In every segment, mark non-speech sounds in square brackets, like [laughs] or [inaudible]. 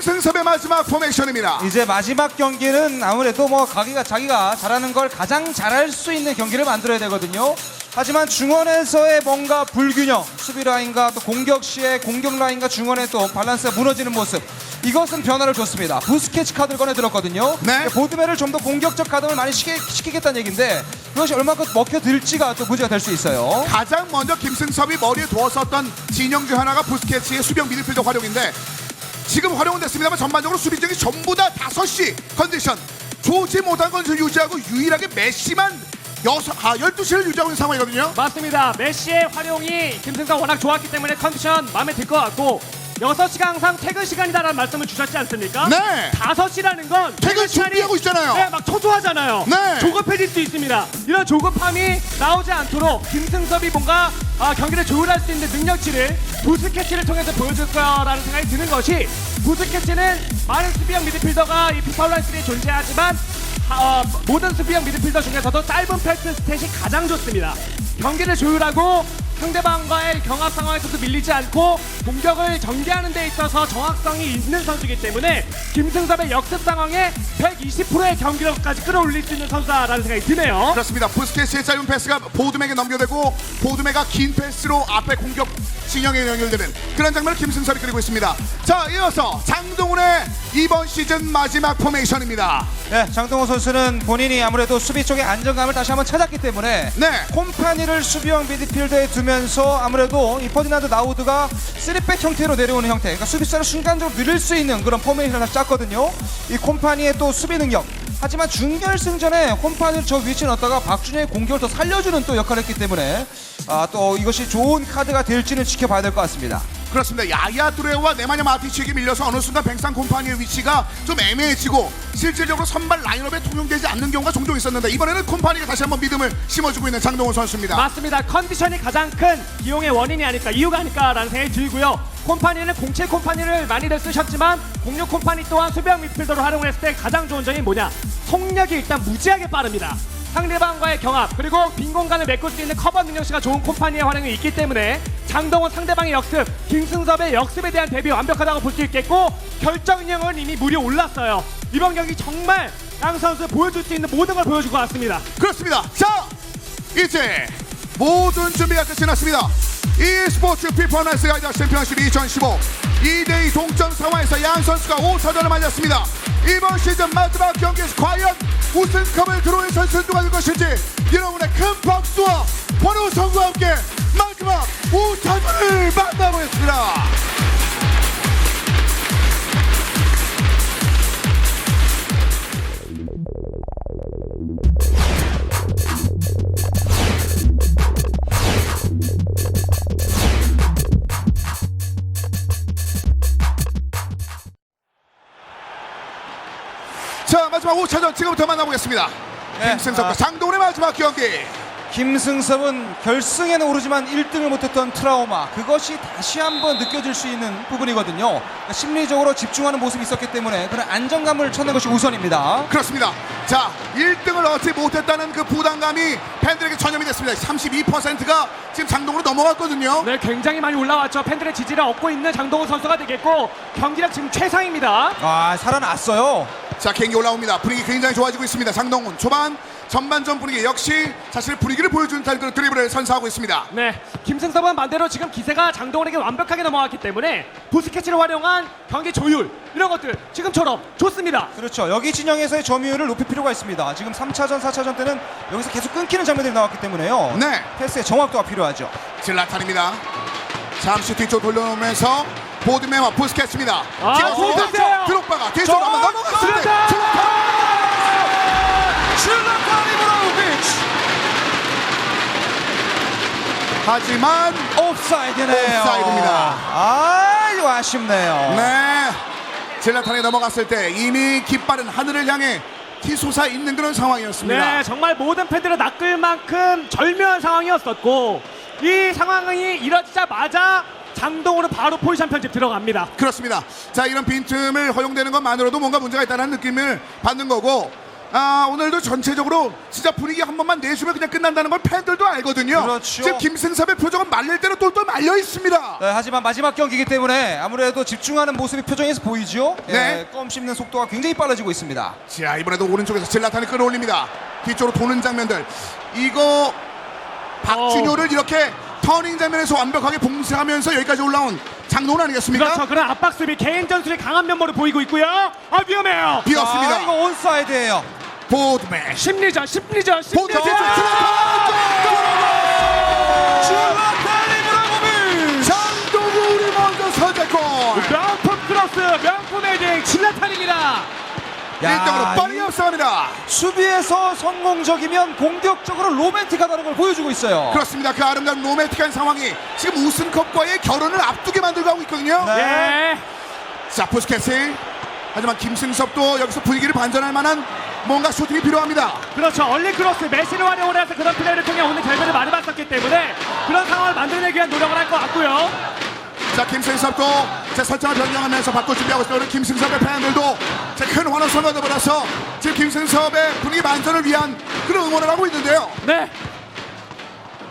김승섭의 마지막 포메이션입니다. 이제 마지막 경기는 아무래도 뭐 가기가 자기가 잘하는 걸 가장 잘할 수 있는 경기를 만들어야 되거든요. 하지만 중원에서의 뭔가 불균형, 수비 라인과 또 공격 시에 공격 라인과 중원의 또 밸런스가 무너지는 모습. 이것은 변화를 줬습니다. 부스케츠 카드를 꺼내 들었거든요. 네. 보드맨을 좀 더 공격적 카드를 많이 시키, 시키겠다는 얘기인데 그것이 얼마큼 먹혀들지가 또 문제가 될 수 있어요. 가장 먼저 김승섭이 머리에 두었었던 진영 중 하나가 부스케츠의 수비형 미드필더 활용인데 지금 활용은 됐습니다만 전반적으로 수비적이 전부 다 5시 컨디션 좋지 못한 컨디션 유지하고 유일하게 메시만 여섯, 아, 12시를 유지하고 있는 상황이거든요. 맞습니다. 메시의 활용이 김승성 워낙 좋았기 때문에 컨디션 마음에 들 것 같고 6시가 항상 퇴근 시간이다라는 말씀을 주셨지 않습니까? 네. 5시라는 건 퇴근 준비하고 있잖아요. 네, 막 초조하잖아요. 네. 조급해질 수 있습니다. 이런 조급함이 나오지 않도록 김승섭이 뭔가 아, 경기를 조율할 수 있는 능력치를 부스케치를 통해서 보여줄 거라는 생각이 드는 것이 부스케치는 많은 수비형 미드필더가 이 피파 온라인 3에 존재하지만 아, 어, 모든 수비형 미드필더 중에서도 짧은 패스 스탯이 가장 좋습니다. 경기를 조율하고 상대방과의 경합 상황에서도 밀리지 않고 공격을 전개하는 데 있어서 정확성이 있는 선수이기 때문에 김승섭의 역습 상황에 120%의 경기력까지 끌어올릴 수 있는 선수다라는 생각이 드네요. 그렇습니다. 부스케츠의 짧은 패스가 보드맥에 넘겨되고 보드맥가 긴 패스로 앞에 공격 진영에 연결되는 그런 장면을 김승섭이 그리고 있습니다. 자, 이어서 장동훈의 이번 시즌 마지막 포메이션입니다. 네, 장동호 선수 는 본인이 아무래도 수비 쪽의 안정감을 다시 한번 찾았기 때문에 네. 콤파니를 수비형 미드필더에 두면서 아무래도 이 퍼디나드 나우드가 3백 형태로 내려오는 형태 그러니까 수비수를 순간적으로 늘릴 수 있는 그런 포메이션을 짰거든요. 이 콤파니의 또 수비 능력. 하지만 준결승전에 콤파니를 저 위치에 넣었다가 박준영의 공격을 더 살려주는 또 역할을 했기 때문에 아, 또 이것이 좋은 카드가 될지는 지켜봐야 될 것 같습니다 그렇습니다. 야야 뚜레와 네마냐 마티치에게 밀려서 어느 순간 뱅상 콤파니의 위치가 좀 애매해지고 실질적으로 선발 라인업에 통용되지 않는 경우가 종종 있었는데 이번에는 콤파니가 다시 한번 믿음을 심어주고 있는 장동훈 선수입니다. 맞습니다. 컨디션이 가장 큰 기용의 원인이 아닐까 이유가 아닐까라는 생각이 들고요. 콤파니는 공칠 콤파니를 많이들 쓰셨지만 공룡 콤파니 또한 수비형 미드필더로 활용을 했을 때 가장 좋은 점이 뭐냐? 속력이 일단 무지하게 빠릅니다. 상대방과의 경합 그리고 빈 공간을 메꿀 수 있는 커버 능력치가 좋은 콤파니의 활용이 있기 때문에 장동훈 상대방의 역습, 김승섭의 역습에 대한 대비 완벽하다고 볼 수 있겠고 결정력은 이미 무려 올랐어요. 이번 경기 정말 양 선수 보여줄 수 있는 모든 걸 보여줄 것 같습니다. 그렇습니다. 자, 이제 모든 준비가 끝이 났습니다. 이 스포츠 피퍼나이스 가이드 챔피언십 2015 2대2 동점 상황에서 양 선수가 5차전을 맞았습니다. 이번 시즌 마지막 경기에서 과연 우승컵을 들어올린 선수는 누가 될 것인지 여러분의 큰 박수와 번호 성과 함께 마지막 5차전을 만나보겠습니다. 자, 마지막 5차전 지금부터 만나보겠습니다. 네, 김승섭과 아. 장동훈의 마지막 경기. 김승섭은 결승에는 오르지만 1등을 못했던 트라우마 그것이 다시 한번 느껴질 수 있는 부분이거든요 그러니까 심리적으로 집중하는 모습이 있었기 때문에 그런 안정감을 찾는 것이 우선입니다 그렇습니다. 자, 1등을 얻지 못했다는 그 부담감이 팬들에게 전염이 됐습니다. 32%가 지금 장동으로 넘어갔거든요. 네, 굉장히 많이 올라왔죠. 팬들의 지지를 얻고 있는 장동훈 선수가 되겠고 경기력 지금 최상입니다. 아 살아났어요 자, 경기 올라옵니다. 분위기 굉장히 좋아지고 있습니다. 장동훈 초반 전반전 분위기 역시 자신의 분위기를 보여주는 타입으로 드리블을 선사하고 있습니다. 네, 김승섭은 반대로 지금 기세가 장동훈에게 완벽하게 넘어갔기 때문에 부스케치를 활용한 경기 조율 이런 것들 지금처럼 좋습니다. 그렇죠 여기 진영에서의 점유율을 높일 필요가 있습니다 지금 3차전 4차전 때는 여기서 계속 끊기는 장면들이 나왔기 때문에요 네. 패스의 정확도가 필요하죠 질라탄입니다. 잠시 뒤쪽 돌려놓으면서 보드맨과 부스케츠입니다. 아, 지금 좋은데요? 드록바가 뒤쪽으로 한번 넘어갔을 때 질라탄! 슐라탄 이브라우비치 하지만 옵사이드네요 옵사이드입니다. 아 이거 아쉽네요 네 질라탄에 넘어갔을 때 이미 깃발은 하늘을 향해 티솟아 있는 그런 상황이었습니다. 네, 정말 모든 팬들을 낚을 만큼 절묘한 상황이었었고 이 상황이 이뤄지자마자 장동훈은 바로 포지션 편집 들어갑니다. 그렇습니다. 자 이런 빈틈을 허용되는 것만으로도 뭔가 문제가 있다는 느낌을 받는 거고 아, 오늘도 전체적으로 진짜 분위기 한 번만 내주면 그냥 끝난다는 걸 팬들도 알거든요. 그렇죠. 지금 김승섭의 표정은 말릴 대로 똘똘 말려 있습니다. 네, 하지만 마지막 경기이기 때문에 아무래도 집중하는 모습이 표정에서 보이죠. 예, 네. 껌 씹는 속도가 굉장히 빨라지고 있습니다. 자, 이번에도 오른쪽에서 질라탄이 끌어올립니다. 뒤쪽으로 도는 장면들. 이거 박준효를 이렇게 터닝 장면에서 완벽하게 봉쇄하면서 여기까지 올라온 장노은 아니겠습니까? 그렇죠. 그런 압박 수비 개인 전술의 강한 면모를 보이고 있고요. 아 위험해요. 비었습니다. 아, 이거 온사이드예요. 보드맨. 심리전, 심리전, 보드 심리전. 뒤쪽 줄라타니 브라보비. 장동울이 먼저 선제골. 명품 크로스, 명품 헤딩, 질라탄입니다. 1등으로 빠르게 이 앞서갑니다. 수비에서 성공적이면 공격적으로 로맨틱하다는 걸 보여주고 있어요. 그렇습니다. 그 아름다운 로맨틱한 상황이 지금 우승컵과의 결혼을 앞두게 만들고 하고 있거든요. 네. 예. 자, 포스켓스. 하지만 김승섭도 여기서 분위기를 반전할 만한 뭔가 슈팅이 필요합니다. 그렇죠. 얼리 크로스, 메시를 활용을 해서 그런 플레이를 통해 오늘 결과를 많이 봤었기 때문에 그런 상황을 만들어내기 위한 노력을 할 것 같고요. 자, 김승섭도 제 설정을 변경하면서 바꿀 준비하고 있어요. 오늘 김승섭의 팬들도 제큰 환호성을 얻어버려서 지금 김승섭의 분위기 반전을 위한 그런 응원을 하고 있는데요. 네.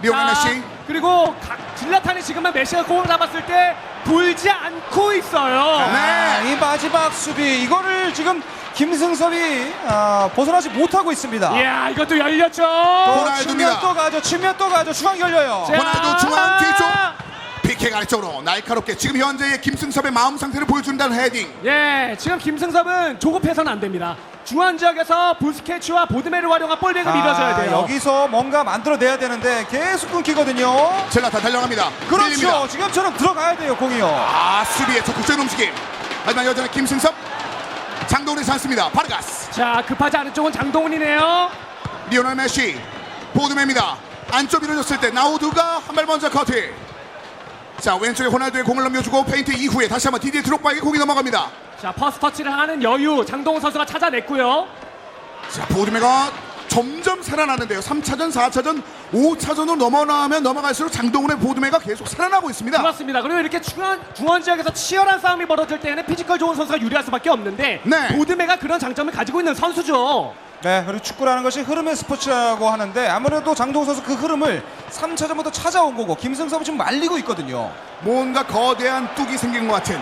리오넬 자, 메시. 그리고 가- 질라탄이 지금은 메시가 공을 잡았을 때 돌지 않고 있어요. 네. 아, 이 마지막 수비 이거를 지금 김승섭이 아, 벗어나지 못하고 있습니다. 이야, 이것도 열렸죠. 또 호날두입니다. 치면 또 가죠. 치면 또 가죠. 중앙 열려요. 자, 호날두 중앙 뒤쪽. PK 아래쪽으로 날카롭게 지금 현재의 김승섭의 마음 상태를 보여준다는 헤딩. 예, 지금 김승섭은 조급해서는 안 됩니다. 중앙 지역에서 부스케츠와 보드메를 활용한 볼백을 밀어줘야 돼요. 아, 여기서 뭔가 만들어내야 되는데 계속 끊기거든요. 젤라타 달려갑니다. 그렇죠. 밀립니다. 지금처럼 들어가야 돼요, 공이요. 아 수비의 적극적인 움직임. 하지만 여전히 김승섭 장동훈이 찬스입니다. 바르가스. 자, 급하지 않은 쪽은 장동훈이네요. 리오넬 메시 보드맨입니다. 안쪽 밀어줬을 때 나우두가 한 발 먼저 커트. 자 왼쪽에 호날두의 공을 넘겨주고 페인트 이후에 다시 한번 디디에 드록바에게 공이 넘어갑니다. 자, 퍼스트 터치를 하는 여유 장동훈 선수가 찾아냈고요. 자 보드맨가 점점 살아나는데요. 3차전, 4차전, 5차전으로 넘어나면 넘어갈수록 장동훈의 보드맨가 계속 살아나고 있습니다. 그렇습니다. 그리고 이렇게 중원, 중원 지역에서 치열한 싸움이 벌어질 때는 피지컬 좋은 선수가 유리할 수밖에 없는데 네. 보드메가 그런 장점을 가지고 있는 선수죠. 네, 그리고 축구라는 것이 흐름의 스포츠라고 하는데 아무래도 장동훈 선수 그 흐름을 3차전부터 찾아온 거고 김승섭은 지금 말리고 있거든요. 뭔가 거대한 뚝이 생긴 것 같은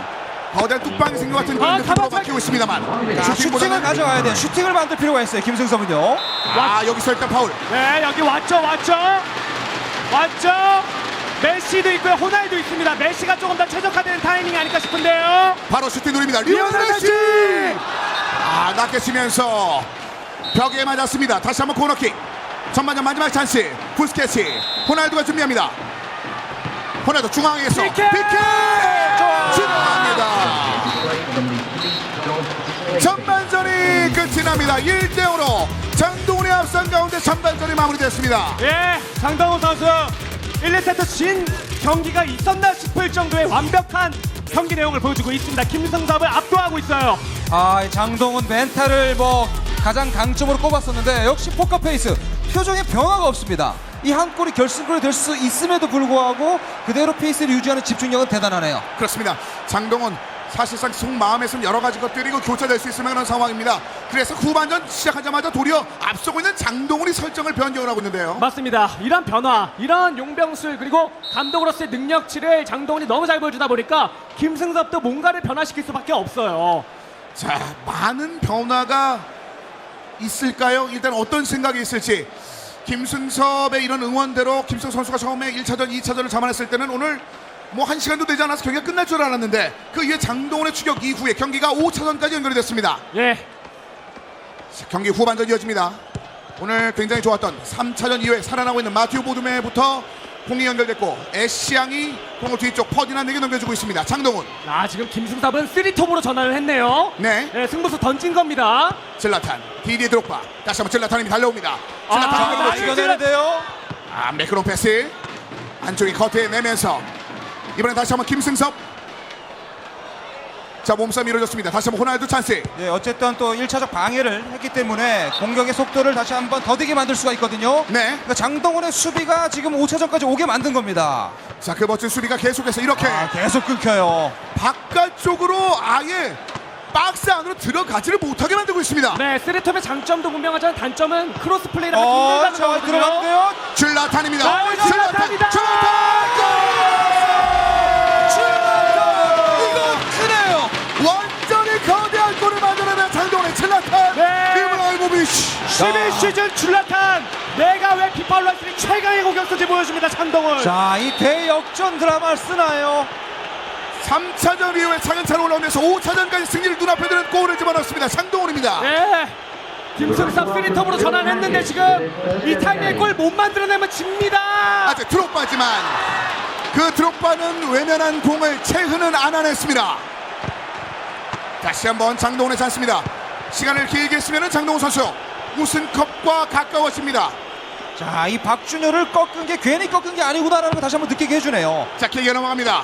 거대한 뚝방이 생긴 것 같은 그런 아, 느낌으로 가만히 바뀌고 있습니다만 자, 슈팅을 슈팅보다는- 가져가야 돼요. 슈팅을 만들 필요가 있어요. 김승섭은요. 아 여기서 일단 파울 네, 여기 왔죠, 왔죠, 왔죠. 메시도 있고요, 호날도 있습니다. 메시가 조금 더 최적화되는 타이밍이 아닐까 싶은데요. 바로 슈팅 노립니다 리오넬 메시 아 낮게 치면서 벽에 맞았습니다. 다시 한번 코너킥. 전반전 마지막 찬스. 부스케치. 호날두가 준비합니다. 호날두 중앙에서 피케! 지나갑니다. 전반전이 끝이 납니다. 1대5로 장동훈의 앞선 가운데 전반전이 마무리됐습니다. 예, 장동훈 선수. 1, 2세트 진 경기가 있었나 싶을 정도의 완벽한 경기 내용을 보여주고 있습니다. 김승섭을 압도하고 있어요. 아, 이 장동훈 멘탈을 뭐 가장 강점으로 꼽았었는데 역시 포커 페이스 표정에 변화가 없습니다. 이 한 골이 결승골이 될 수 있음에도 불구하고 그대로 페이스를 유지하는 집중력은 대단하네요. 그렇습니다. 장동원 사실상 속마음에서는 여러 가지 것들이 그 교차될 수 있을 만한 상황입니다. 그래서 후반전 시작하자마자 도리어 앞서고 있는 장동훈이 설정을 변경을 하고 있는데요. 맞습니다. 이런 변화, 이런 용병술 그리고 감독으로서의 능력치를 장동훈이 너무 잘 보여주다 보니까 김승섭도 뭔가를 변화시킬 수밖에 없어요. 자, 많은 변화가 있을까요? 일단 어떤 생각이 있을지. 김승섭의 이런 응원대로 김승 선수가 처음에 1차전, 2차전을 잡아냈을 때는 오늘 뭐 한 시간도 되지 않아서 경기가 끝날 줄 알았는데 그 이후에 장동훈의 추격 이후에 경기가 5차전까지 연결이 됐습니다. 예, 자, 경기 후반전 이어집니다. 오늘 굉장히 좋았던 3차전 이후에 살아나고 있는 마티오 보드메부터 공이 연결됐고 애쉬양이 공을 뒤쪽 퍼디난에게 넘겨주고 있습니다. 장동훈, 아 지금 김승섭은 3톱으로 전환을 했네요. 네, 네, 승부수 던진 겁니다. 질라탄, 디디에 드록바 다시 한번 질라탄이 달려옵니다. 질라탄 아, 나이스. 이겨내는데요. 아 매크론 패스 안쪽에 커트에 내면서 이번엔 다시 한번 김승섭 자 몸싸움 이루어졌습니다. 다시 한번 호날두 찬스 예, 어쨌든 또 1차적 방해를 했기 때문에 공격의 속도를 다시 한번 더디게 만들 수가 있거든요. 네. 그러니까 장동훈의 수비가 지금 5차전까지 오게 만든 겁니다. 자 그 멋진 수비가 계속해서 이렇게 아, 계속 끊겨요. 바깥쪽으로 아예 박스 안으로 들어가지를 못하게 만들고 있습니다. 네, 쓰리톱의 장점도 분명하지만 단점은 크로스 플레이를 하기 어, 힘들다는 자, 거거든요. 들어갔는데요. 줄라탄입니다. 아, 줄라탄이다! 이거 11시즌 줄라탄 내가 왜 피파올라스리 최강의 공격수인지 보여줍니다 장동훈 자, 이 대역전 드라마를 쓰나요? 3차전 이후에 차근차근 올라오면서 5차전까지 승리를 눈앞에 두는 골을 집어넣습니다. 장동원입니다. 네 김승섭 쓰리톱으로 전환했는데 지금 이 타이밍에 골 못 만들어내면 집니다 아직 드롭바지만 그 드롭바는 외면한 공을 채흐는 안아냈습니다. 다시 한번 장동훈의 찬스입니다. 시간을 길게 쓰면 장동훈 선수 우승컵과 가까워집니다. 자, 이 박준효를 꺾은 게 괜히 꺾은 게 아니구나라는 걸 다시 한번 느끼게 해주네요. 자 길게 넘어갑니다.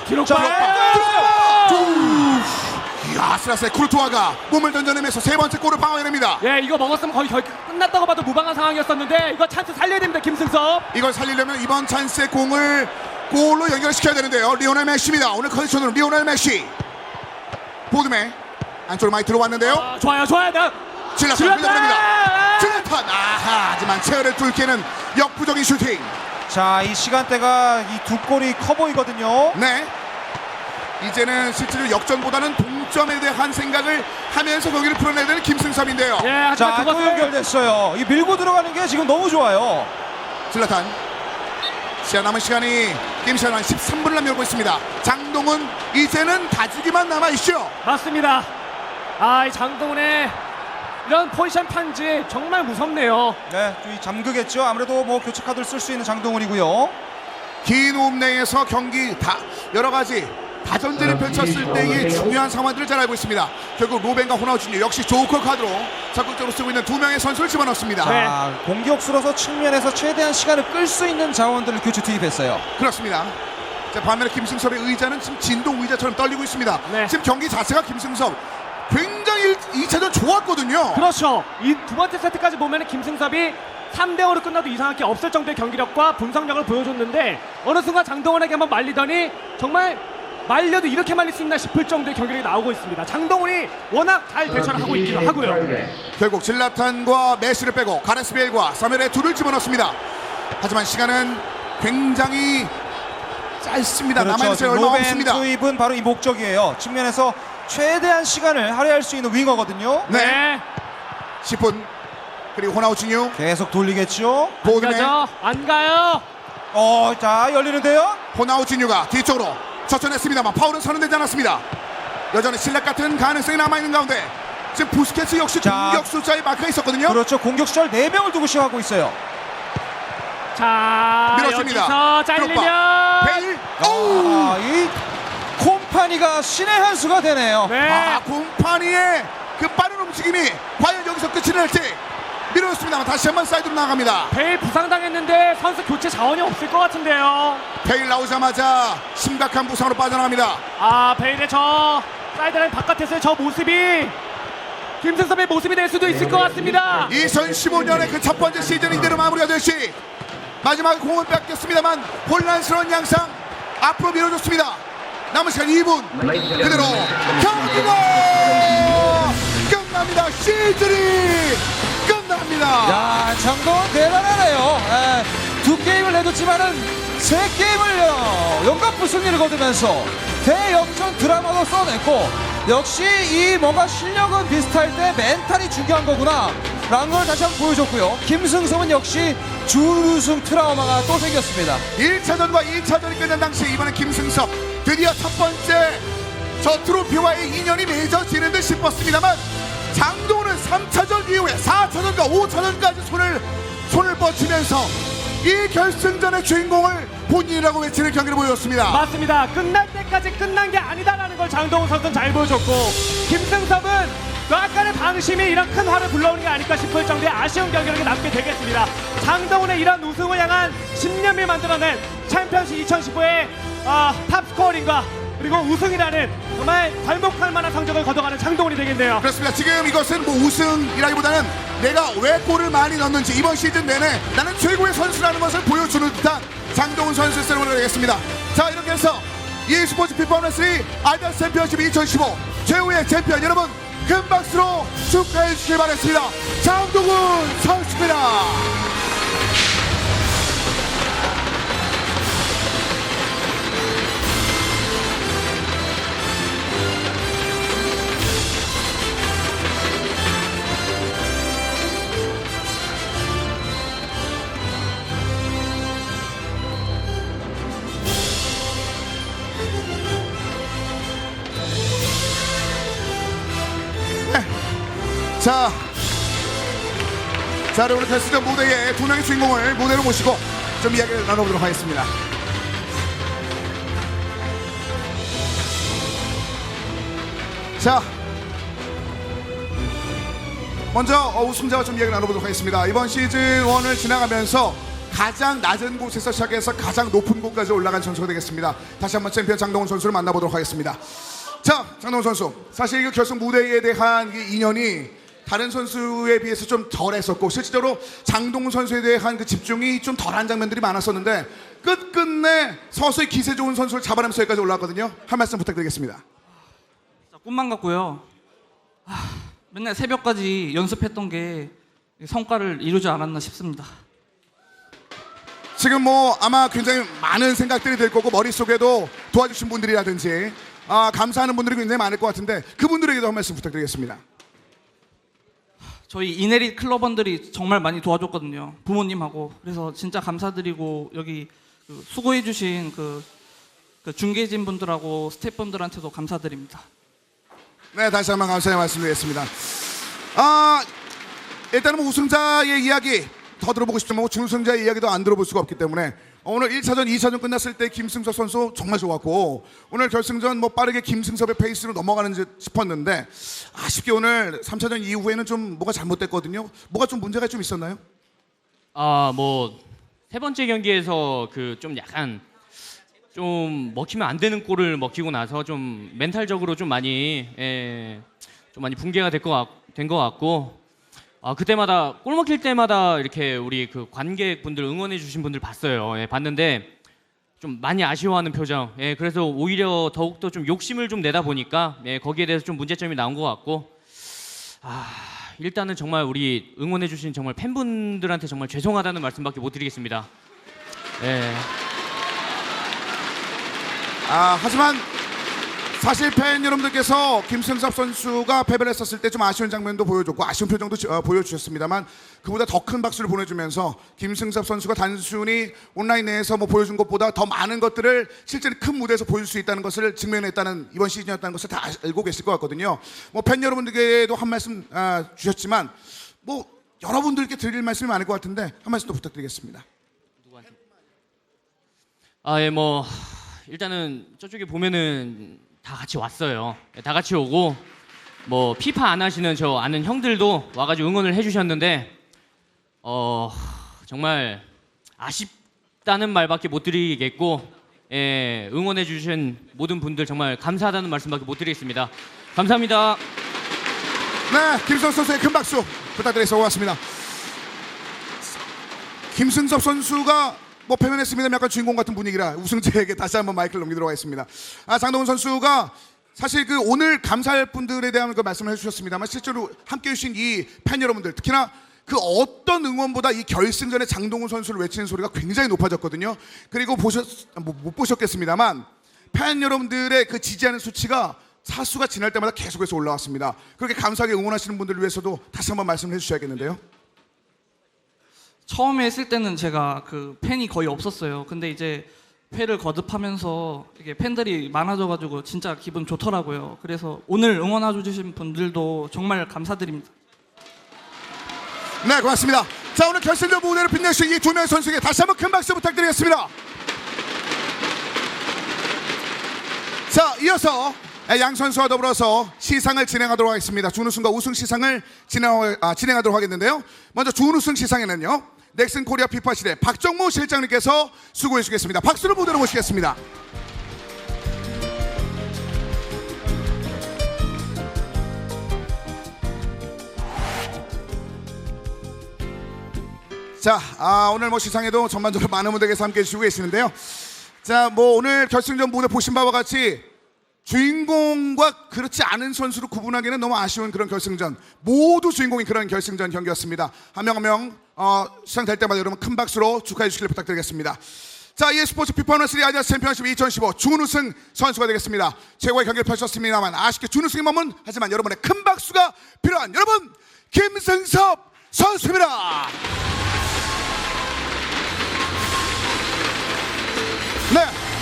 두. 이야 아슬아슬 쿠르투아가 몸을 던져내면서 세 번째 골을 방어해냅니다. 예 이거 먹었으면 거의 결 끝났다고 봐도 무방한 상황이었었는데 이거 찬스 살려야 됩니다 김승섭 이걸 살리려면 이번 찬스의 공을 골로 연결시켜야 되는데요. 리오넬 메시입니다. 오늘 컨디션으로 리오넬 메시. 보드메 안쪽으로 많이 들어왔는데요. 아, 좋아요 좋아요 나 질라탄 질라탄! 흘려보냅니다. 질라탄 아하 하지만 체어를 뚫기는 역부족인 슈팅. 자, 이 시간대가 이 두 골이 커 보이거든요. 네. 이제는 실제로 역전보다는 동점에 대한 생각을 하면서 경기를 풀어내야 되는 김승섭인데요. 예 하지만 자, 또 그것을 연결됐어요. 이 밀고 들어가는 게 지금 너무 좋아요. 질라탄. 시간 남은 시간이 게임 시간 한 13분을 남겨놓고 있습니다. 장동은 이제는 다지기만 남아있죠. 맞습니다 아 이 장동훈의 이런 포지션 판지 정말 무섭네요 네, 이 잠그겠죠. 아무래도 뭐 교체 카드를 쓸 수 있는 장동훈이고요. 긴 호흡 내에서 경기 다 여러 가지 다전제를 펼쳤을 때의 중요한 상황들을 잘 알고 있습니다. 결국 로벤과 호나우진유 역시 조커 카드로 적극적으로 쓰고 있는 두 명의 선수를 집어넣습니다. 네. 자, 공격수로서 측면에서 최대한 시간을 끌 수 있는 자원들을 교체 투입했어요. 그렇습니다. 자, 반면에 김승섭의 의자는 지금 진동 의자처럼 떨리고 있습니다. 네. 지금 경기 자체가 김승섭 굉장히 2차전 좋았거든요. 그렇죠. 이 두 번째 세트까지 보면 김승섭이 3대 5로 끝나도 이상할 게 없을 정도의 경기력과 분석력을 보여줬는데 어느 순간 장동원에게 한번 말리더니 정말 말려도 이렇게 말릴 수 있나 싶을 정도의 경기력이 나오고 있습니다. 장동훈이 워낙 잘 대처를 하고 있기도 하고요. 결국 질라탄과 메시를 빼고 가레스베일과 사멜의 둘을 집어넣습니다. 하지만 시간은 굉장히 짧습니다. 남아있는 시간 얼마 그렇죠. 로벤 없습니다. 투입은 바로 이 목적이에요. 측면에서 최대한 시간을 할애할 수 있는 윙어거든요. 네. 10분 그리고 호나우진유 계속 돌리겠죠. 보드네 가죠? 안 가요? 어, 자 열리는데요. 호나우진유가 뒤쪽으로 첫전했습니다만 파울은 선언되지 않았습니다. 여전히 실력 같은 가능성이 남아있는 가운데 지금 부스케츠 역시 자. 공격 숫자에 마크가 있었거든요. 그렇죠. 공격 수절 4명을 두고 시작하고 있어요. 자, 밀었습니다. 여기서 잘리면 베일 오! 아, 이 콤파니가 신의 한 수가 되네요. 네. 아 곰파니의 그 빠른 움직임이 과연 여기서 끝이 날지 밀어줬습니다만 다시 한 번 사이드로 나갑니다. 베일 부상당했는데 선수 교체 자원이 없을 것 같은데요. 베일 나오자마자 심각한 부상으로 빠져나갑니다. 아, 베일의 저 사이드라인 바깥에서의 저 모습이 김승섭의 모습이 될 수도 있을 것 같습니다. 2015년의 그 첫 번째 시즌 이대로 마무리가 될 시 마지막 공은 뺏겼습니다만 혼란스러운 양상 앞으로 밀어줬습니다. 남은 시간 2분 그대로 경기가 끝납니다. 시즌이 끝납니다. 야, 장동원 대단하네요. 에, 두 게임을 내줬지만은 세 게임을 어, 연거푸 승리를 거두면서 대역전 드라마도 써냈고 역시 이 뭔가 실력은 비슷할 때 멘탈이 중요한 거구나 라는 걸 다시 한번 보여줬고요. 김승성은 역시 준우승 트라우마가 또 생겼습니다. 1차전과 2차전이 끝난 당시 이번엔 김승섭 드디어 첫 번째 저 트로피와의 인연이 맺어지는 듯 싶었습니다만 장동훈은 3차전 이후에 4차전과 5차전까지 손을 손을 뻗치면서 이 결승전의 주인공을 본인이라고 외치는 경기를 보여줬습니다. 맞습니다. 끝날 때까지 끝난 게 아니다라는 걸 장동훈 선수는 잘 보여줬고 김승섭은 약간의 방심이 이런 큰 화를 불러오는 게 아닐까 싶을 정도의 아쉬운 경기력이 남게 되겠습니다. 장동훈의 이런 우승을 향한 10년을 만들어낸 챔피언십 2015의 아, 탑스코어링과 그리고 우승이라는 정말 괄목할 만한 성적을 거둬가는 장동훈이 되겠네요. 그렇습니다. 지금 이것은 뭐 우승이라기보다는 내가 왜 골을 많이 넣는지 이번 시즌 내내 나는 최고의 선수라는 것을 보여주는 듯한 장동훈 선수의 세레모니가 되겠습니다. 자 이렇게 해서 e스포츠 피퍼너스 아이다 챔피언십 2015 최후의 챔피언 여러분 큰 박수로 축하해 주시기 바랍니다. 장동훈 선수입니다. 자, 자, 우리 결승전 무대에 두 명의 주인공을 무대로 모시고 좀 이야기를 나눠보도록 하겠습니다. 자, 먼저 어, 우승자와 좀 이야기 나눠보도록 하겠습니다. 이번 시즌 1을 지나가면서 가장 낮은 곳에서 시작해서 가장 높은 곳까지 올라간 선수가 되겠습니다. 다시 한번 챔피언 장동훈 선수를 만나보도록 하겠습니다. 자, 장동훈 선수. 사실 이 결승 무대에 대한 이 인연이 다른 선수에 비해서 좀 덜했었고 실질적으로 장동훈 선수에 대한 그 집중이 좀 덜한 장면들이 많았었는데 끝끝내 서서히 기세 좋은 선수를 잡아내면서 여기까지 올라왔거든요. 한 말씀 부탁드리겠습니다. 진짜 꿈만 같고요. 하, 맨날 새벽까지 연습했던 게 성과를 이루지 않았나 싶습니다. 지금 뭐 아마 굉장히 많은 생각들이 들 거고 머릿속에도 도와주신 분들이라든지 아, 감사하는 분들이 굉장히 많을 것 같은데 그분들에게도 한 말씀 부탁드리겠습니다. 저희 이내리 클럽원들이 정말 많이 도와줬거든요. 부모님하고. 그래서 진짜 감사드리고 여기 그 수고해주신 그, 그 중계진 분들하고 스태프분들한테도 감사드립니다. 네, 다시 한번 감사의 말씀드리겠습니다. 아, 일단은 뭐 우승자의 이야기 더 들어보고 싶지만 뭐 준우승자의 이야기도 안 들어볼 수가 없기 때문에 오늘 1차전, 2차전 끝났을 때 김승섭 선수 정말 좋았고 오늘 결승전 뭐 빠르게 김승섭의 페이스로 넘어가는 듯 싶었는데 아쉽게 오늘 3차전 이후에는 좀 뭐가 잘못됐거든요. 뭐가 좀 문제가 좀 있었나요? 아, 뭐 세 번째 경기에서 그 좀 약간 좀 먹히면 안 되는 골을 먹히고 나서 좀 멘탈적으로 좀 많이 예, 좀 많이 붕괴가 된것 같고 아 그때마다 골 먹힐 때마다 이렇게 우리 그 관객분들 응원해 주신 분들 봤어요. 예, 봤는데 좀 많이 아쉬워하는 표정. 예, 그래서 오히려 더욱더 좀 욕심을 좀 내다 보니까 예, 거기에 대해서 좀 문제점이 나온 것 같고 아 일단은 정말 우리 응원해 주신 정말 팬분들한테 정말 죄송하다는 말씀밖에 못 드리겠습니다. 예. 아, 하지만 사실 팬 여러분들께서 김승섭 선수가 패배를 했었을 때 좀 아쉬운 장면도 보여줬고 아쉬운 표정도 어, 보여주셨습니다만 그보다 더 큰 박수를 보내주면서 김승섭 선수가 단순히 온라인 내에서 뭐 보여준 것보다 더 많은 것들을 실제로 큰 무대에서 보여줄 수 있다는 것을 증명했다는 이번 시즌이었다는 것을 다 알고 계실 것 같거든요. 뭐 팬 여러분들께도 한 말씀 아, 주셨지만 뭐 여러분들께 드릴 말씀이 많을 것 같은데 한 말씀 더 부탁드리겠습니다. 아, 예, 뭐 일단은 저쪽에 보면은 다 같이 왔어요. 예, 다 같이 오고 뭐 피파 안 하시는 저 아는 형들도 와가지고 응원을 해주셨는데 어 정말 아쉽다는 말밖에 못 드리겠고 예, 응원해 주신 모든 분들 정말 감사하다는 말씀밖에 못 드리겠습니다. 감사합니다. 네, 김승섭 선수의 큰 박수 부탁드리겠습니다. 김승섭 선수가 뭐 패배했습니다만 약간 주인공 같은 분위기라 우승자에게 다시 한번 마이크를 넘기도록 하겠습니다. 아, 장동훈 선수가 사실 그 오늘 감사할 분들에 대한 그 말씀을 해주셨습니다만 실제로 함께 해주신 이 팬 여러분들 특히나 그 어떤 응원보다 이 결승전에 장동훈 선수를 외치는 소리가 굉장히 높아졌거든요. 그리고 보셨 뭐, 못 보셨겠습니다만 팬 여러분들의 그 지지하는 수치가 사수가 지날 때마다 계속해서 올라왔습니다. 그렇게 감사하게 응원하시는 분들을 위해서도 다시 한번 말씀을 해주셔야겠는데요. 처음에 했을 때는 제가 그 팬이 거의 없었어요. 근데 이제 회를 거듭하면서 이게 팬들이 많아져가지고 진짜 기분 좋더라고요. 그래서 오늘 응원해 주신 분들도 정말 감사드립니다. 네, 고맙습니다. 자, 오늘 결승전 무대를 빛내신 이 두 명 선수에게 다시 한번 큰 박수 부탁드리겠습니다. 자, 이어서 양 선수와 더불어서 시상을 진행하도록 하겠습니다. 준우승과 우승 시상을 진행, 아, 진행하도록 하겠는데요. 먼저 준우승 시상에는요. 넥슨 코리아 피파 시대 박정모 실장님께서 수고해 주겠습니다. 박수를 무대로 모시겠습니다. 자, 아, 오늘 뭐 시상에도 전반적으로 많은 분들께서 함께 해주시고 계시는데요. 자, 뭐 오늘 결승전 무대 보신 바와 같이 주인공과 그렇지 않은 선수를 구분하기는 너무 아쉬운 그런 결승전. 모두 주인공인 그런 결승전 경기였습니다. 한 명 한명 어, 시작될 때마다 여러분 큰 박수로 축하해 주시길 부탁드리겠습니다. 자, 이 스포츠 피파너 3 아시아 챔피언십 2015 준우승 선수가 되겠습니다. 최고의 경기를 펼쳤습니다만 아쉽게 준우승에 머문 하지만 여러분의 큰 박수가 필요한 여러분 김승섭 선수입니다. 네.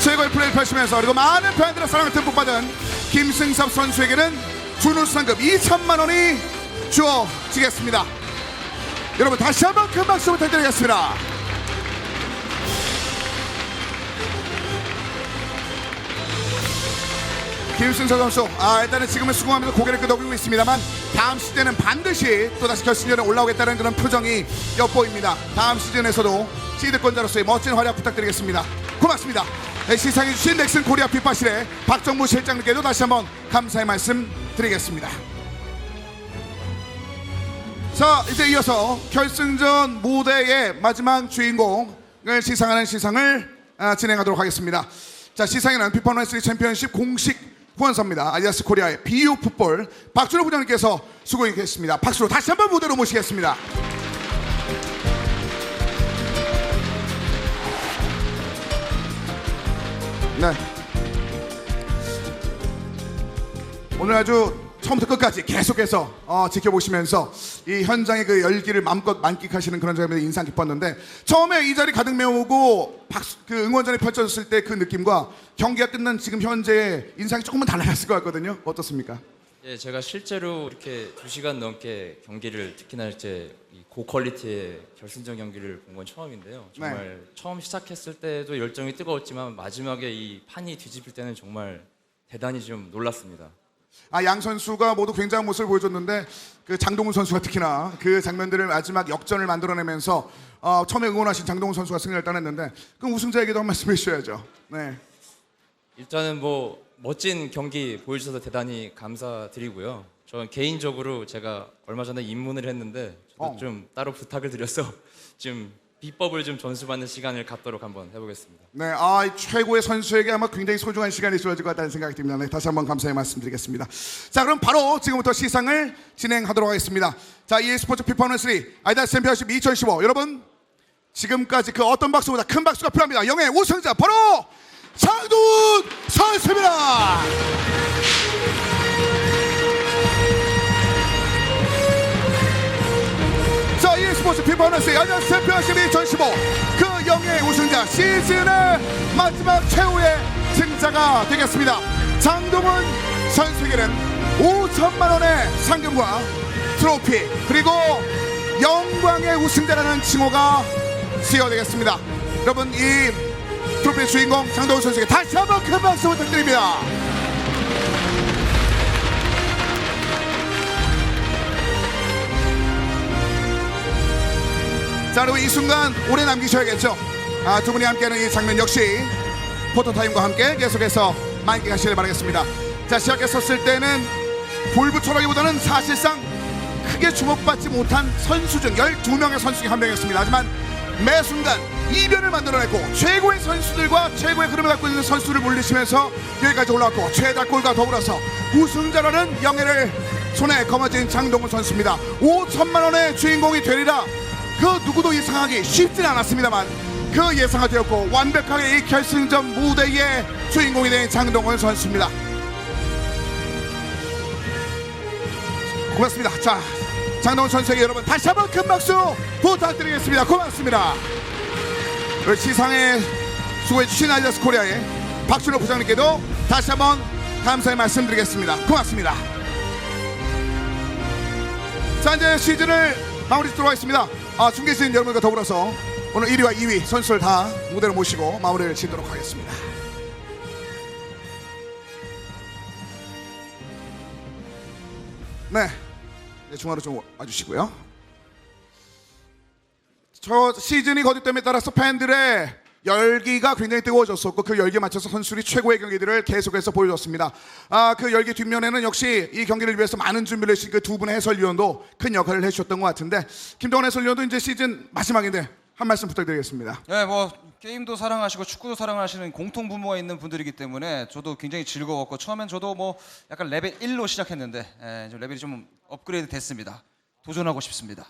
최고의 플레이를 펼치면서 그리고 많은 팬들의 사랑을 듬뿍 받은 김승섭 선수에게는 준우상급 2천만 원이 주어지겠습니다. 여러분 다시 한번 큰 박수 부탁드리겠습니다. 김승섭 선수, 아 일단은 지금은 수긍하면서 고개를 끄덕이고 있습니다만 다음 시즌은 반드시 또 다시 결승전에 올라오겠다는 그런 표정이 엿보입니다. 다음 시즌에서도 시드권자로서의 멋진 활약 부탁드리겠습니다. 고맙습니다. 네, 시상해 주신 넥슨 코리아 핏바실의 박정무 실장님께도 다시 한번 감사의 말씀 드리겠습니다. 자 이제 이어서 결승전 무대의 마지막 주인공을 시상하는 시상을 아, 진행하도록 하겠습니다. 자 시상에는 피파 레슬링 챔피언십 공식 후원사입니다. 아디다스 코리아의 비유 풋볼 박준호 부장님께서 수고해 계십니다. 박수로 다시 한번 무대로 모시겠습니다. 네. 오늘 아주 처음부터 끝까지 계속해서 어, 지켜보시면서 이 현장의 그 열기를 마음껏 만끽하시는 그런 점에 인상 깊었는데 처음에 이 자리 가득 메우고 박수, 그 응원전이 펼쳐졌을 때 그 느낌과 경기가 끝난 지금 현재의 인상이 조금은 달라졌을 것 같거든요. 어떻습니까? 예, 제가 실제로 이렇게 2시간 넘게 경기를 특히나 이제 이 고퀄리티의 결승전 경기를 본 건 처음인데요. 정말 처음 시작했을 때도 열정이 뜨거웠지만 마지막에 이 판이 뒤집힐 때는 정말 대단히 좀 놀랐습니다. 아, 양 선수가 모두 굉장한 모습을 보여줬는데 그 장동훈 선수가 특히나 그 장면들을 마지막 역전을 만들어내면서 어, 처음에 응원하신 장동훈 선수가 승리를 따냈는데 그럼 우승자에게도 한 말씀 해주셔야죠. 네. 일단은 뭐 멋진 경기 보여주셔서 대단히 감사드리고요. 저는 개인적으로 제가 얼마 전에 입문을 했는데 저도 어. 좀 따로 부탁을 드려서 [laughs] 좀 비법을 좀 전수받는 시간을 갖도록 한번 해보겠습니다. 네, 아, 이 최고의 선수에게 아마 굉장히 소중한 시간이 주어질 것 같다는 생각이 듭니다. 네, 다시 한번 감사의 말씀드리겠습니다. 자, 그럼 바로 지금부터 시상을 진행하도록 하겠습니다. 자, EA 스포츠 피파원 3 아이다스 챔피언십 2015 여러분 지금까지 그 어떤 박수보다 큰 박수가 필요합니다. 영예 우승자 바로 장돈 선수입니다. 자, 이 스포츠 피버너스 야전 챔피언십 2015 그 영예의 우승자 시즌의 마지막 최후의 승자가 되겠습니다. 장동훈 선수에게는 5천만 원의 상금과 트로피 그리고 영광의 우승자라는 칭호가 수여되겠습니다. 여러분 이 트로피 주인공 장동훈 선수에게 다시 한번 큰 박수 부탁드립니다. 자 그리고 이 순간 오래 남기셔야겠죠? 아, 두 분이 함께하는 이 장면 역시 포토타임과 함께 계속해서 만끽하시길 바라겠습니다. 자 시작했었을 때는 볼부처라기보다는 사실상 크게 주목받지 못한 선수 중 12명의 선수 중 한 명이었습니다. 하지만 매 순간 이변을 만들어냈고 최고의 선수들과 최고의 흐름을 갖고 있는 선수를 물리치면서 여기까지 올라왔고 최다 골과 더불어서 우승자라는 영예를 손에 거머쥔 장동훈 선수입니다 5천만 원의 주인공이 되리라 그 누구도 예상하기 쉽진 않았습니다만 그 예상이 되었고 완벽하게 이 결승전 무대의 주인공이 된 장동원 선수입니다. 고맙습니다. 자, 장동원 선수에게 여러분 다시 한번 큰 박수 부탁드리겠습니다. 고맙습니다. 시상에 수고해 주신 아디다스 코리아의 박준호 부장님께도 다시 한번 감사의 말씀드리겠습니다. 고맙습니다. 자 이제 시즌을 마무리 짓도록 하겠습니다. 아, 중계 시즌 여러분과 더불어서 오늘 1위와 2위 선수를 다 무대로 모시고 마무리를 짓도록 하겠습니다. 네, 네 중앙으로 좀 와주시고요. 저 시즌이 거듭됨에 따라서 팬들의 열기가 굉장히 뜨거워졌었고 그 열기에 맞춰서 선수들이 최고의 경기들을 계속해서 보여줬습니다. 아, 그 열기 뒷면에는 역시 이 경기를 위해서 많은 준비를 해주신 그 두 분의 해설위원도 큰 역할을 해주셨던 것 같은데 김동원 해설위원도 이제 시즌 마지막인데 한 말씀 부탁드리겠습니다. 네, 뭐 게임도 사랑하시고 축구도 사랑하시는 공통 분모가 있는 분들이기 때문에 저도 굉장히 즐거웠고 처음엔 저도 뭐 약간 레벨 1로 시작했는데 예, 레벨이 좀 업그레이드 됐습니다. 도전하고 싶습니다.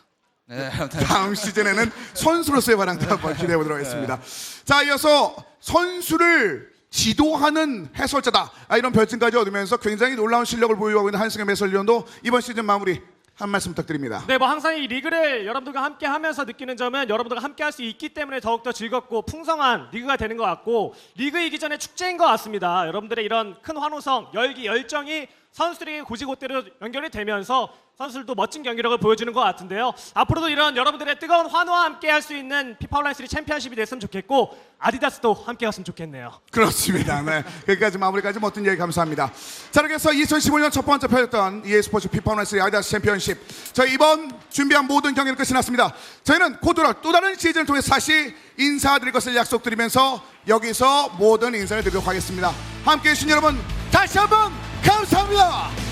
네, 아무튼 다음 시즌에는 선수로서의 발랑도 한번 기대해 보도록 하겠습니다. 자, 이어서 선수를 지도하는 해설자다. 아, 이런 별칭까지 얻으면서 굉장히 놀라운 실력을 보유하고 있는 한승현 해설위원도 이번 시즌 마무리 한 말씀 부탁드립니다. 네, 뭐 항상 이 리그를 여러분들과 함께 하면서 느끼는 점은 여러분들과 함께 할 수 있기 때문에 더욱더 즐겁고 풍성한 리그가 되는 것 같고 리그 이기 전에 축제인 것 같습니다. 여러분들의 이런 큰 환호성, 열기, 열정이 선수들에게 고지고대로 연결이 되면서 선수들도 멋진 경기력을 보여주는 것 같은데요. 앞으로도 이런 여러분들의 뜨거운 환호와 함께 할 수 있는 피파 온라인 3 챔피언십이 됐으면 좋겠고 아디다스도 함께 갔으면 좋겠네요. 그렇습니다. 네. 여기까지 마무리까지 멋진 얘기 감사합니다. 자, 이렇게 해서 2015년 첫 번째 펼쳤던 EA 스포츠 피파 온라인 아이다스 챔피언십. 저희 이번 준비한 모든 경기는 끝이 났습니다. 저희는 곧돌아 또 다른 시즌을 통해 다시 인사드릴 것을 약속드리면서 여기서 모든 인사를 드리도록 하겠습니다. 함께 해주신 여러분 다시 한번 감사합니다.